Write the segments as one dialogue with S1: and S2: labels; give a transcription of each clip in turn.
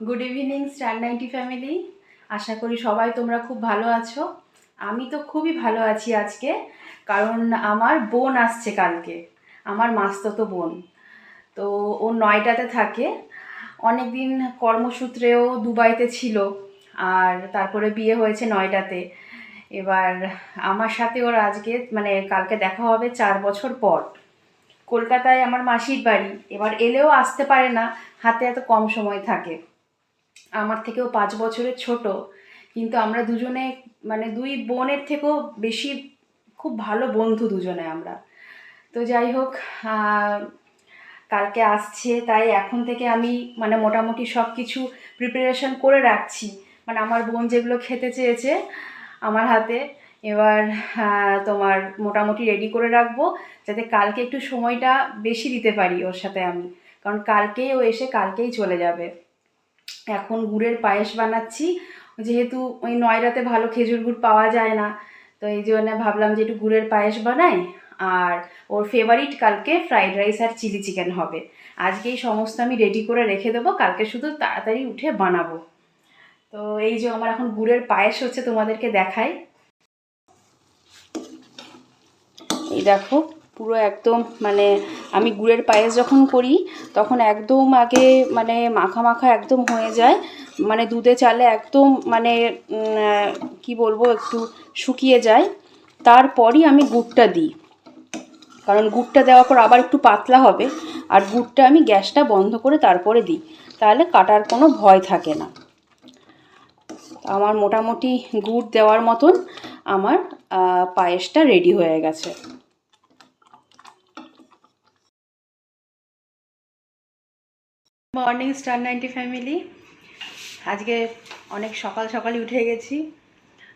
S1: Good evening Star ninety family আশা করি সবাই তোমরা খুব ভালো আছো। আমি তো খুবই ভালো আছি আজকে, কারণ আমার বোন আসছে কালকে। আমার মাস্ততো বোন। তো ও নয়টাতে থাকে। অনেক দিন কর্মসূত্রেও দুবাইতে ছিল, আর তারপরে বিয়ে হয়েছে নয়টাতে। এবার আমার সাথে ওর আজকে মানে কালকে দেখা হবে চার বছর পর। কলকাতায় আমার মাসির বাড়ি। এবার এলেও আসতে পারে না, হাতে এত কম সময় থাকে। আমার থেকেও পাঁচ বছরের ছোট, কিন্তু আমরা দুজনে মানে দুই বোনের থেকেও বেশি খুব ভালো বন্ধু দুজনে আমরা। তো যাই হোক কালকে আসছে, তাই এখন থেকে আমি মানে মোটামুটি সব কিছু প্রিপারেশন করে রাখছি। মানে আমার বোন যেগুলো খেতে চেয়েছে আমার হাতে, এবার তোমার মোটামুটি রেডি করে রাখব, যাতে কালকে একটু সময়টা বেশি দিতে পারি ওর সাথে আমি। কারণ কালকেই ও এসে কালকেই চলে যাবে। এখন গুড়ের পায়েস বানাচ্ছি। যেহেতু ওই নয়রাতে ভালো খেজুর গুড় পাওয়া যায় না, তো এই জন্য ভাবলাম যে একটু গুড়ের পায়েস বানাই। আর ওর ফেভারিট কালকে ফ্রাইড রাইস আর চিলি চিকেন হবে। আজকেই সমস্ত আমি রেডি করে রেখে দেবো, কালকে শুধু তাড়াতাড়ি উঠে বানাবো। তো এই যে আমার এখন গুড়ের পায়েস হচ্ছে তোমাদেরকে দেখাই। এই দেখো পুরো একদম মানে আমি গুড়ের পায়েস যখন করি, তখন একদম আগে মানে মাখা মাখা একদম হয়ে যায়। মানে দুধে চালে একদম মানে কি বলব একটু শুকিয়ে যায়। তারপরই আমি গুড়টা দিই। কারণ গুড়টা দেওয়ার পর আবার একটু পাতলা হবে। আর গুড়টা আমি গ্যাসটা বন্ধ করে তারপরে দিই। তাহলে কাটার কোনো ভয় থাকে না। আমার মোটামুটি গুড় দেওয়ার মতন আমার পায়েসটা রেডি হয়ে গেছে। Morning Star ninety family. আজকে অনেক সকাল সকালই উঠে গেছি।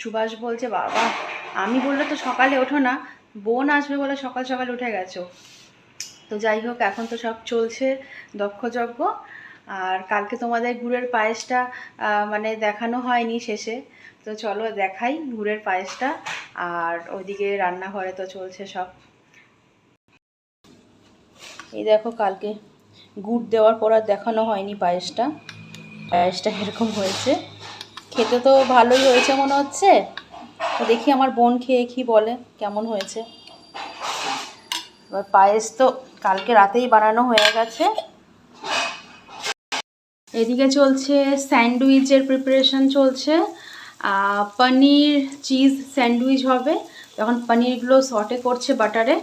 S1: সুভাষ বলছে, বাবা, আমি বললে তো সকালে ওঠো না, বোন আসবে বলে সকাল সকাল উঠে গেছো। তো যাই হোক, এখন তো সব চলছে দক্ষযজ্ঞ। আর কালকে তোমাদের গুড়ের পায়েসটা মানে দেখানো হয়নি শেষে। তো চলো দেখাই গুড়ের পায়েসটা, আর ওইদিকে রান্নাঘরে তো চলছে সব। এই দেখো কালকে গুড় দেওয়ার পর আর দেখানো হয়নি পায়েসটা। পায়েসটা এরকম হয়েছে। খেতে তো ভালোই হয়েছে মনে হচ্ছে। দেখি আমার বোন খেয়ে কি বলে, কেমন হয়েছে। এবার পায়েস তো কালকে রাতেই বানানো হয়ে গেছে। এদিকে চলছে স্যান্ডউইচের প্রিপারেশন চলছে। পনির চিজ স্যান্ডউইচ হবে। তখন পনিরগুলো সটে করছে বাটারে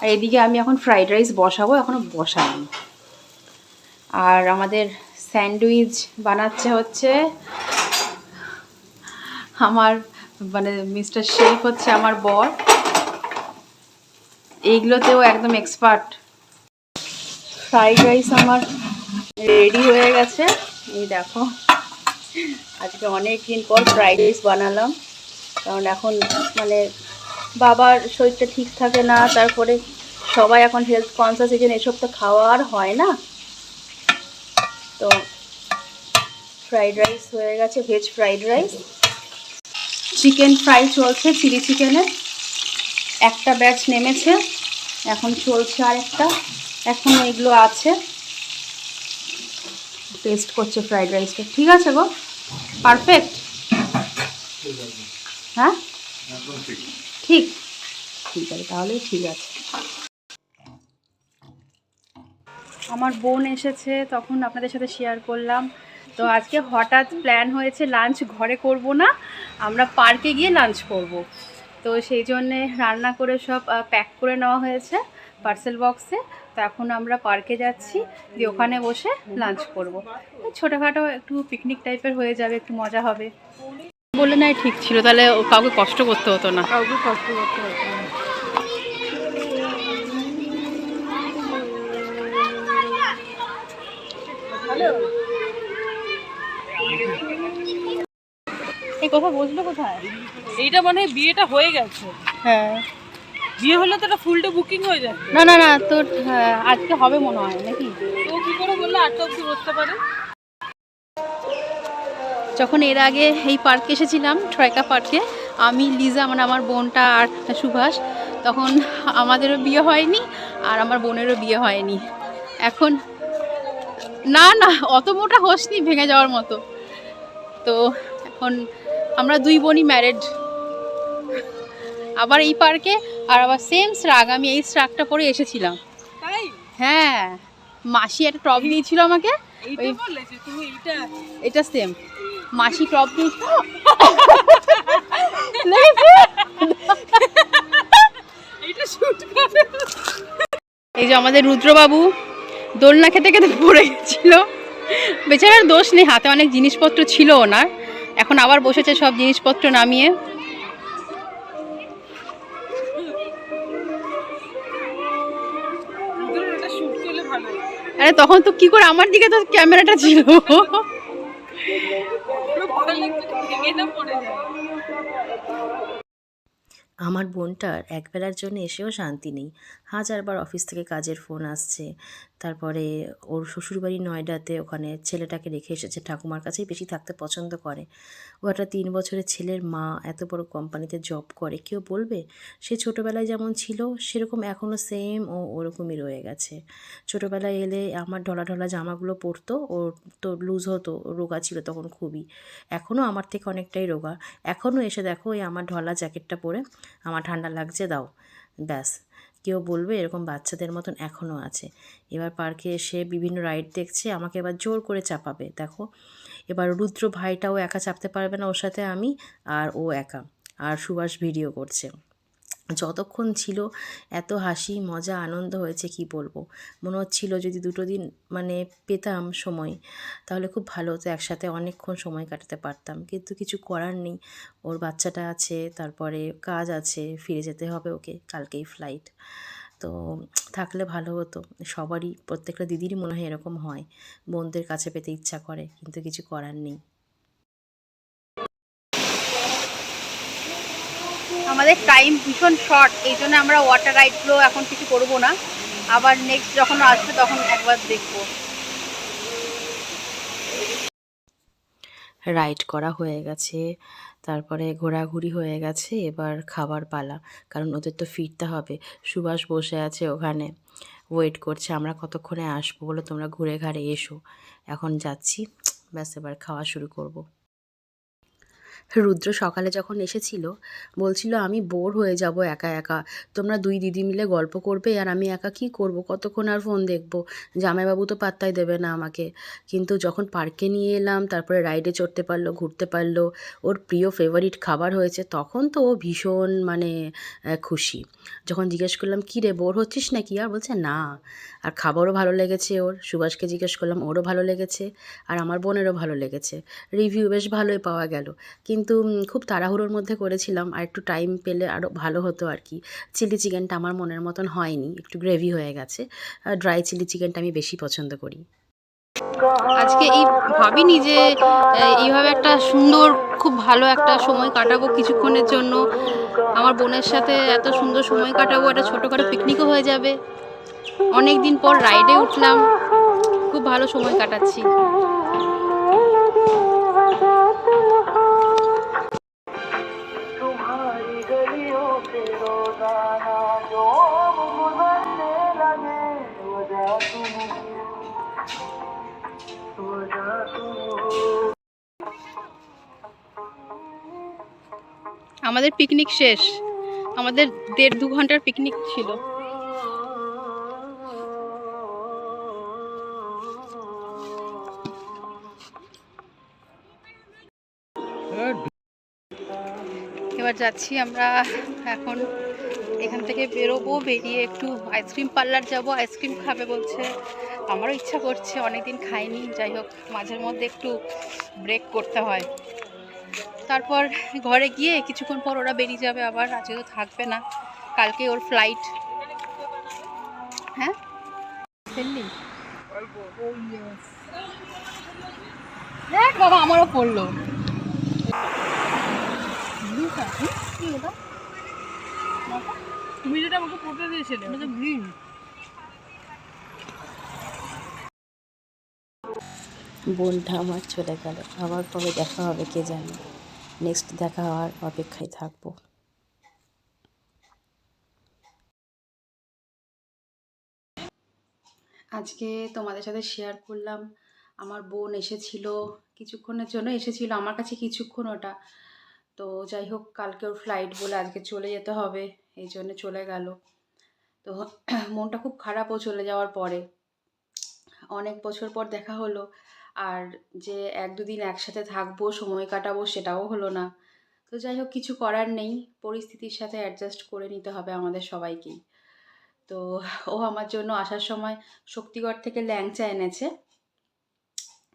S1: আর এদিকে আমি এখন ফ্রাইড রাইস বসাবো এখনও বসাইনি। আর আমাদের স্যান্ডউইচ বানাচ্ছে হচ্ছে আমার মানে মিস্টার শেফ হচ্ছে আমার বর। এইগুলোতেও একদম এক্সপার্ট ফ্রাইড রাইস আমার রেডি হয়ে গেছে। এই দেখো, আজকে অনেক দিন পর ফ্রাইড রাইস বানালাম। কারণ এখন মানে বাবার শরীরটা ঠিক থাকে না তারপরে সবাই এখন হেলথ কনসিয়াস এই জন্য এসব তো খাওয়া আর হয় না। তো ফ্রাইড রাইস হয়ে গেছে veg fried rice chicken fry চলছে চিলি চিকেনের একটা ব্যাচ নেমেছে এখন চলছে আরেকটা। এখন এগুলো আছে। টেস্ট করছে ফ্রাইড রাইসটা ঠিক আছে গো? পারফেক্ট হ্যাঁ? ঠিক ঠিক আছে, তাহলে ঠিক আছে। আমার বোন এসেছে, তখন আপনাদের সাথে শেয়ার করলাম। তো আজকে হঠাৎ প্ল্যান হয়েছে লাঞ্চ ঘরে করব না, আমরা পার্কে গিয়ে লাঞ্চ করব। তো সেই জন্যে রান্না করে সব প্যাক করে নেওয়া হয়েছে পার্সেল বক্সে তো এখন আমরা পার্কে যাচ্ছি, দিয়ে ওখানে বসে লাঞ্চ করব। ছোটোখাটো একটু পিকনিক টাইপের হয়ে যাবে, একটু মজা হবে। বলে নাই ঠিক ছিল তাহলে ও কাউকে কষ্ট করতে হতো না।
S2: কাউকে কষ্ট করতে হতো না।
S1: এই বসল কোথায়?
S2: এইটা মানে হয় বিয়েটা হয়ে গেছে।
S1: হ্যাঁ।
S2: বিয়ে হলে তো এটা বুকিং হয়ে যাবে
S1: না না না তোর হ্যাঁ, আজকে হবে মনে হয় নাকি?
S2: তো কি করে বললে আটটা অব্দি বসতে পারে?
S1: যখন এর আগে এই পার্কে এসেছিলাম ট্রয়কা পার্কে আমি লিজা মানে আমার বোনটা আর সুভাষ তখন আমাদেরও বিয়ে হয়নি আর আমার বোনেরও বিয়ে হয়নি। এখন না না অত মোটা হোসনি ভেঙে যাওয়ার মতো। তো এখন আমরা দুই বোনই ম্যারেড আবার এই পার্কে আর আবার সেম স্রাগ আমি এই স্রাগটা পরে এসেছিলাম। হ্যাঁ মাসি একটা টপ দিয়েছিল আমাকে। এটা সেম মাসি টপ এই যে আমাদের রুদ্রবাবু দোলনা খেতে খেতে পড়ে গেছিল। বেচারার দোষ নেই হাতে অনেক জিনিসপত্র ছিল ওনার। এখন আবার বসেছে সব জিনিসপত্র নামিয়ে। আরে তখন তো কি করে আমার দিকে তো ক্যামেরাটা ছিল।
S3: আমার বোনটার একবেলার জন্য এসেও শান্তি নেই। হাজারবার অফিস থেকে কাজের ফোন আসছে। তারপরে ওর শ্বশুরবাড়ি নয়ডাতে ওখানে ছেলেটাকে রেখে এসেছে। ঠাকুমার কাছেই বেশি থাকতে পছন্দ করে। ও একটা তিন বছরের ছেলের মা, এত বড় কোম্পানিতে জব করে। কেউ বলবে, সে ছোটোবেলায় যেমন ছিল, সেরকম এখনও সেম ও ওরকমই রয়ে গেছে। ছোটোবেলায় এলে আমার ঢলা ঢলা জামাগুলো পরতো, ওর তো লুজ হতো, রোগা ছিল তখন খুবই। এখনও আমার থেকে অনেকটাই রোগা। এখনও এসে দেখো ওই আমার ঢলা জ্যাকেটটা পরে আমার ঠান্ডা লাগছে, দাও। ব্যাস। কেউ বলবে এরকম বাচ্চাদের মতন এখনও আছে। এবার পার্কে এসে বিভিন্ন রাইড দেখছে, আমাকে এবার জোর করে চাপাবে, দেখো। এবার রুদ্র ভাইটাও একা চাপতে পারবে না ওর সাথে আমি আর ও একা। আর সুভাষ ভিডিও করছে। যতক্ষণ ছিল এত হাসি, মজা, আনন্দ হয়েছে কি বলব? মনে হচ্ছিল যদি দুটো দিন মানে পেতাম সময়, তাহলে খুব ভালো হতো, একসাথে অনেকক্ষণ সময় কাটাতে পারতাম। কিন্তু কিছু করার নেই। ওর বাচ্চাটা আছে, তারপরে কাজ আছে, ফিরে যেতে হবে ওকে, কালকেই ফ্লাইট তো থাকলে ভালো হতো। সবারই, প্রত্যেকটা দিদিরই মনে হয় এরকম হয়। বোনদের কাছে পেতে ইচ্ছা করে, কিন্তু কিছু করার নেই।
S1: আমাদের টাইম ভীষণ শর্ট এই জন্য আমরা ওয়াটার রাইডগুলো এখন কিছু করব না। আবার নেক্সট যখন আসবে তখন একবার দেখব।
S3: রাইড করা হয়ে গেছে, তারপরে ঘোরাঘুরি হয়ে গেছে, এবার খাবার পালা, কারণ ওদের তো ফিরতে হবে। সুভাষ বসে আছে ওখানে ওয়েট করছে, আমরা কতক্ষণে আসব বলে, তোমরা ঘুরে ঘাড়ে এসো। এখন যাচ্ছি, ব্যাস এবার খাওয়া শুরু করব। রুদ্র সকালে যখন এসেছিল, বলছিল, আমি বোর হয়ে যাব একা একা। তোমরা দুই দিদি মিলে গল্প করবে আর আমি একা কি করব? কতক্ষণ আর ফোন দেখব? জামাইবাবু তো পাত্তাই দেবে না আমাকে। কিন্তু যখন পার্কে নিয়ে এলাম, তারপরে রাইডে চড়তে পারল, ঘুরতে পারল, ওর প্রিয় ফেভারিট খাবার হয়েছে, তখন তো ও ভীষণ মানে খুশি। যখন জিজ্ঞেস করলাম, কী রে, বোর হচ্ছিস নাকি? আর বলছে, না। আর খাবারও ভালো লেগেছে ওর। সুভাষকে জিজ্ঞেস করলাম, ওরও ভালো লেগেছে? আর আমার বোনেরও ভালো লেগেছে। রিভিউ বেশ ভালোই পাওয়া গেল। কিন্তু উম, খুব তাড়াহুড়োর মধ্যে করেছিলাম। আর একটু টাইম পেলে আরও ভালো হতো আর কি। চিলি চিকেনটা আমার মনের মতন হয়নি একটু গ্রেভি হয়ে গেছে। ড্রাই চিলি চিকেনটা আমি বেশি পছন্দ করি।
S1: আজকে এই ভাবিনি যে এইভাবে একটা সুন্দর খুব ভালো একটা সময় কাটাবো কিছুক্ষণের জন্য। আমার বোনের সাথে এত সুন্দর সময় কাটাবো একটা ছোটোখাটো পিকনিকও হয়ে যাবে। অনেক দিন পর রাইডে উঠলাম। খুব ভালো সময় কাটাচ্ছি। আমাদের পিকনিক শেষ। আমাদের দেড় দু ঘণ্টার পিকনিক ছিল। এবার যাচ্ছি আমরা এখন এখান থেকে বেরোবো, বেরিয়ে একটু আইসক্রিম পার্লার যাব আইসক্রিম খাবে বলছে। আমারও ইচ্ছা করছে, অনেকদিন খাইনি। যাই হোক মাঝের মধ্যে একটু ব্রেক করতে হয়। তারপর ঘরে গিয়ে কিছুক্ষণ পর ওরা বেরিয়ে যাবে আবার, আজকে তো থাকবে না। কালকে ওর ফ্লাইট হ্যাঁ? ফেললি? দেখ বাবা, আমারও পড়ল।
S4: তুমি যেটা আমাকে পড়তে দিয়েছিলে ওটা গ্রিন
S3: বোনটা আমার চলে গেল। আবার কবে দেখা হবে কে জানে। নেক্সট দেখা হওয়ার অপেক্ষায় থাকব।
S1: আজকে তোমাদের সাথে শেয়ার করলাম। আমার বোন এসেছিল কিছুক্ষণের জন্য এসেছিল আমার কাছে কিছুক্ষণ ওটা। তো যাই হোক কালকে ওর ফ্লাইট বলে আজকে চলে যেতে হবে। এই জন্য চলে গেল। তো মনটা খুব খারাপও চলে যাওয়ার পরে। অনেক বছর পর দেখা হলো, আর যে এক দুদিন একসাথে থাকব, সময় কাটাবো সেটাও হলো না। তো যাই হোক, কিছু করার নেই। পরিস্থিতির সাথে অ্যাডজাস্ট করে নিতে হবে আমাদের সবাইকেই। তো ও আমার জন্য আসার সময় শক্তিগড় থেকে ল্যাংচা এনেছে।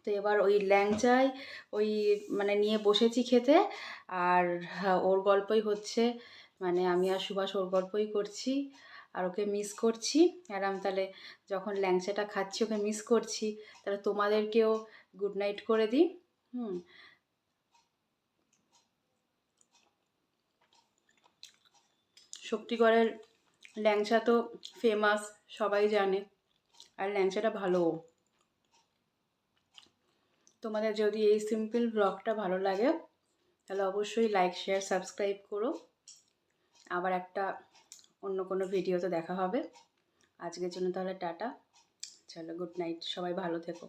S1: তো এবার ওই ল্যাংচাই ওই মানে নিয়ে বসেছি খেতে, আর ওর গল্পই হচ্ছে মানে আমি আর সুভাষ ওর গল্পই করছি আর ওকে মিস করছি। আর আমি তাহলে যখন ল্যাংচাটা খাচ্ছি, ওকে মিস করছি, তাহলে তোমাদেরকেও গুড নাইট করে দিই। হুম। শক্তিগড়ের ল্যাংচা তো ফেমাস সবাই জানে। আর ল্যাংচাটা ভালোও তোমাদের যদি এই সিম্পল ব্লগটা ভালো লাগে, তাহলে অবশ্যই লাইক শেয়ার সাবস্ক্রাইব করো। আবার একটা অন্য কোনো ভিডিওতে দেখা হবে। আজকের জন্য তাহলে টাটা। চলো গুড নাইট সবাই ভালো থেকো।